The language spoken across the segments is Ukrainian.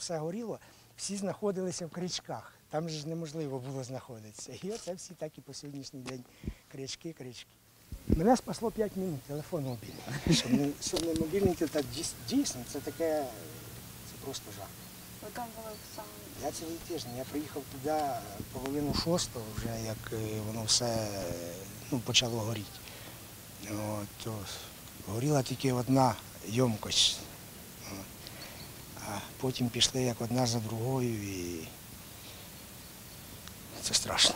все горіло, всі знаходилися в кричках. Там же ж неможливо було знаходитися. І оце всі так і по сьогоднішній день крички, крички. Мене спасло 5 хвилин телефон мобільний. Щоб не, щоб не мобільний, то так дійсно це таке, це просто жах. Ви там були саме. Я цілий тиждень, я приїхав туди половину шостого, вже як е, воно все ну, почало горіти. От, то горіла тільки одна ємкость. А потім пішли як одна за другою і це страшно.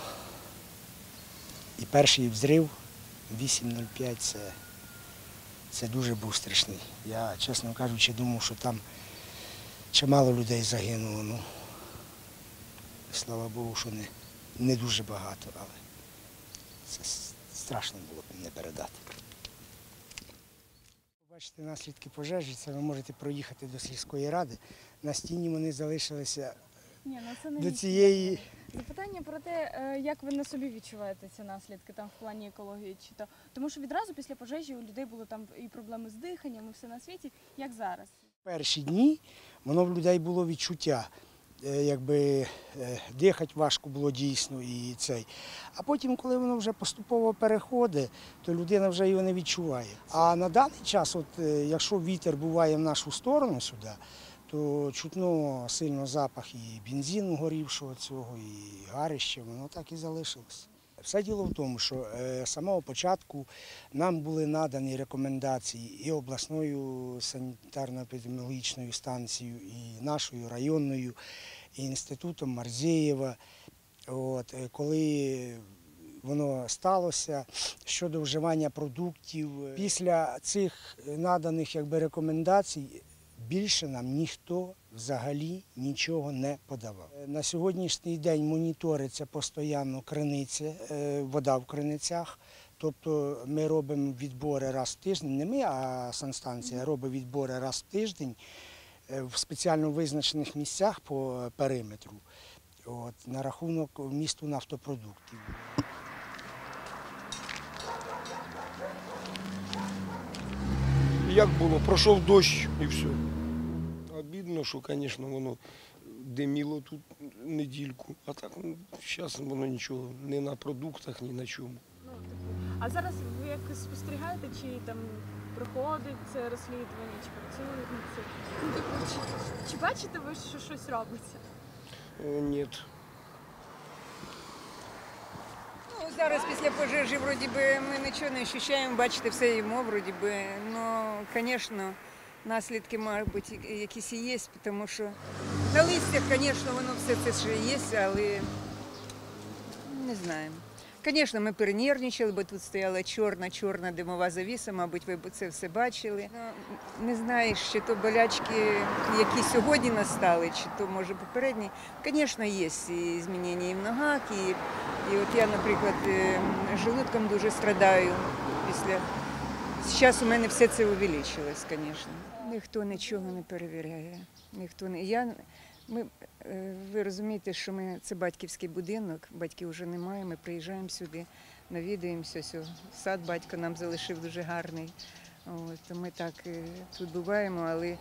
І перший взрив 8.05 це, це дуже був страшний. Я, чесно кажучи, думав, що там чимало людей загинуло. Ну, слава Богу, що не, не дуже багато, але це страшно було не передати. Бачите наслідки пожежі, це ви можете проїхати до сільської ради. На стіні вони залишилися Ні, ну це не до цієї. Запитання про те, е, як ви на собі відчуваєте ці наслідки там в плані екології, чи то тому, що відразу після пожежі у людей були там і проблеми з диханням, і все на світі. Як зараз? Перші дні воно в людей було відчуття, якби е, дихати важко було дійсно і цей. А потім, коли воно вже поступово переходить, то людина вже його не відчуває. А на даний час, от, е, якщо вітер буває в нашу сторону сюди, то чутно сильно запах і бензину горівшого цього, і гарища, воно так і залишилось. Все діло в тому, що е, з самого початку нам були надані рекомендації і обласною санітарно-епідеміологічною станцією, і нашою районною, і інститутом Марзєєва. От, е, коли воно сталося щодо вживання продуктів, після цих наданих якби, рекомендацій більше нам ніхто взагалі нічого не подавав. Е, На сьогоднішній день моніториться постійно криниця, е, вода в криницях. Тобто ми робимо відбори раз в тиждень, не ми, а санстанція робить відбори раз в тиждень е, в спеціально визначених місцях по периметру от, на рахунок вмісту нафтопродуктів. Як було? Пройшов дощ і все. Обідно, що, звісно, воно диміло тут недільку. А так зараз воно нічого, ні на продуктах, ні на чому. Ну типу, а зараз ви якось спостерігаєте, чи там проходить це розслідування, чи працюють над цим? Ну, типу, чи, чи бачите ви, що щось робиться? Е, Ні. Ну, зараз після пожежі вроді би ми нічого не відчуваємо, бачите, все йому вроді би. Ну, звісно, наслідки, мабуть, якісь і є, тому що на листях, звісно, воно все це ще є, але не знаємо. Звісно, ми перенервничали, бо тут стояла чорна, чорна димова завіса, мабуть, ви це все бачили. Ну, не знаєш, чи то болячки, які сьогодні настали, чи то може попередні. Звісно, є і змінення і в ногах, і, і от я, наприклад, е, желудком дуже страдаю після. Зараз у мене все це увеличилось, звісно. Ніхто нічого не перевіряє. Ніхто не. Я, ми, е, ви розумієте, що ми це батьківський будинок, батьків вже немає. Ми приїжджаємо сюди, навідуємося. Сад батько нам залишив дуже гарний. От, ми так е, тут буваємо, але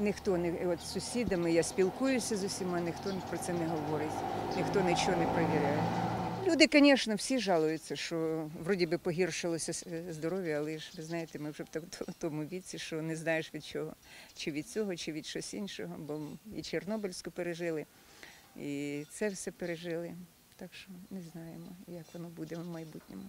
ніхто не от сусідами я спілкуюся з усіма, ніхто про це не говорить, ніхто нічого не перевіряє. Люди, звісно, всі жалуються, що вроді би погіршилося здоров'я, але ж ви знаєте, ми вже в тому віці, що не знаєш від чого, чи від цього, чи від щось іншого, бо і Чорнобильську пережили, і це все пережили. Так що не знаємо, як воно буде в майбутньому.